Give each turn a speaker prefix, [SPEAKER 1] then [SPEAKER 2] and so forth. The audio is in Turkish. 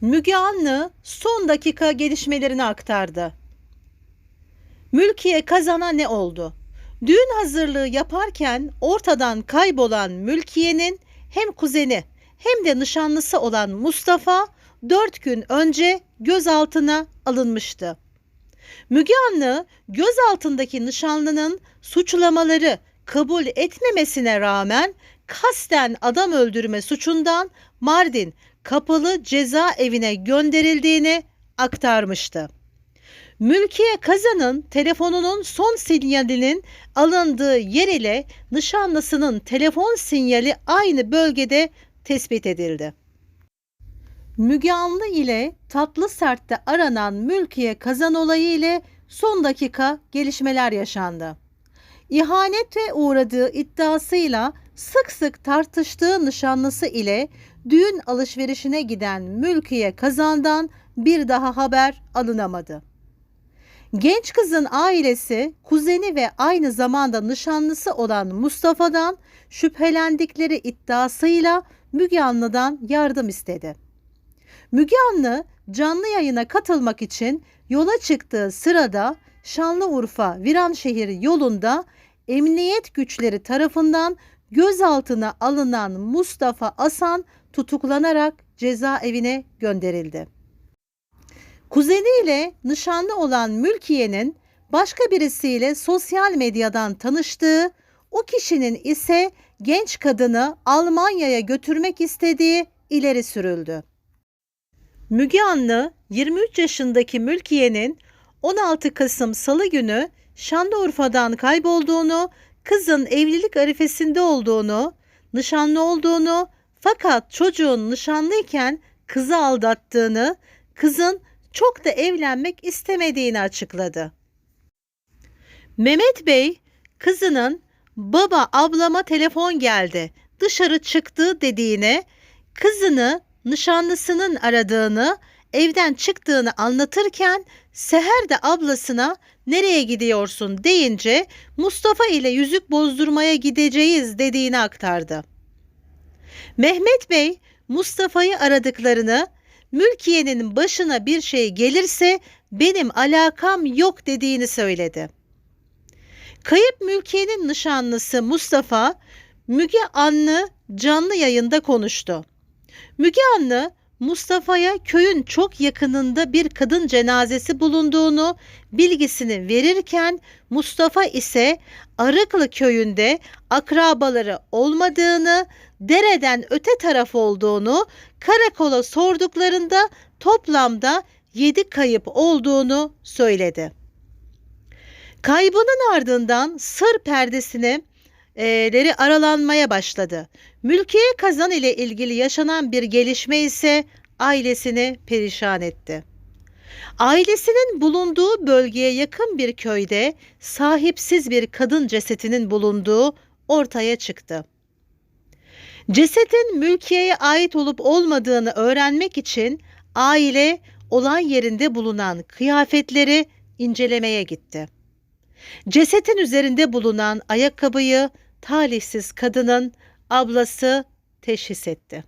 [SPEAKER 1] Müge Anlı son dakika gelişmelerini aktardı. Mülkiye kazana ne oldu? Düğün hazırlığı yaparken ortadan kaybolan Mülkiye'nin hem kuzeni hem de nişanlısı olan Mustafa 4 gün önce gözaltına alınmıştı. Müge Anlı gözaltındaki nişanlının suçlamaları kabul etmemesine rağmen kasten adam öldürme suçundan Mardin kapalı cezaevine gönderildiğini aktarmıştı. Mülkiye Kazan'ın telefonunun son sinyalinin alındığı yer ile nişanlısının telefon sinyali aynı bölgede tespit edildi. Müge Anlı ile Tatlı Sert'te aranan Mülkiye Kazan olayı ile son dakika gelişmeler yaşandı. İhanete uğradığı iddiasıyla sık sık tartıştığı nişanlısı ile düğün alışverişine giden Mülkiye Kazan'dan bir daha haber alınamadı. Genç kızın ailesi, kuzeni ve aynı zamanda nişanlısı olan Mustafa'dan şüphelendikleri iddiasıyla Müge Anlı'dan yardım istedi. Müge Anlı canlı yayına katılmak için yola çıktığı sırada Şanlıurfa Viranşehir yolunda emniyet güçleri tarafından gözaltına alınan Mustafa Asan tutuklanarak cezaevine gönderildi. Kuzeniyle nişanlı olan Mülkiye'nin başka birisiyle sosyal medyadan tanıştığı, o kişinin ise genç kadını Almanya'ya götürmek istediği ileri sürüldü. Müge Anlı 23 yaşındaki Mülkiye'nin 16 Kasım Salı günü Şanlıurfa'dan kaybolduğunu, kızın evlilik arifesinde olduğunu, nişanlı olduğunu fakat çocuğun nişanlıyken kızı aldattığını, kızın çok da evlenmek istemediğini açıkladı. Mehmet Bey kızının baba ablama telefon geldi dışarı çıktı dediğine kızını nişanlısının aradığını evden çıktığını anlatırken Seher de ablasına nereye gidiyorsun deyince Mustafa ile yüzük bozdurmaya gideceğiz dediğini aktardı. Mehmet Bey Mustafa'yı aradıklarını Mülkiye'nin başına bir şey gelirse benim alakam yok dediğini söyledi. Kayıp Mülkiye'nin nişanlısı Mustafa, Müge Anlı canlı yayında konuştu. Müge Anlı, Mustafa'ya köyün çok yakınında bir kadın cenazesi bulunduğunu bilgisini verirken Mustafa ise Arıklı köyünde akrabaları olmadığını, dereden öte taraf olduğunu, karakola sorduklarında toplamda 7 kayıp olduğunu söyledi. Kaybının ardından sır perdesine e, leri aralanmaya başladı. Mülkiye kazan ile ilgili yaşanan bir gelişme ise ailesini perişan etti. Ailesinin bulunduğu bölgeye yakın bir köyde sahipsiz bir kadın cesetinin bulunduğu ortaya çıktı. Cesetin mülkiyeye ait olup olmadığını öğrenmek için aile olay yerinde bulunan kıyafetleri incelemeye gitti. Cesetin üzerinde bulunan ayakkabıyı talihsiz kadının ablası teşhis etti.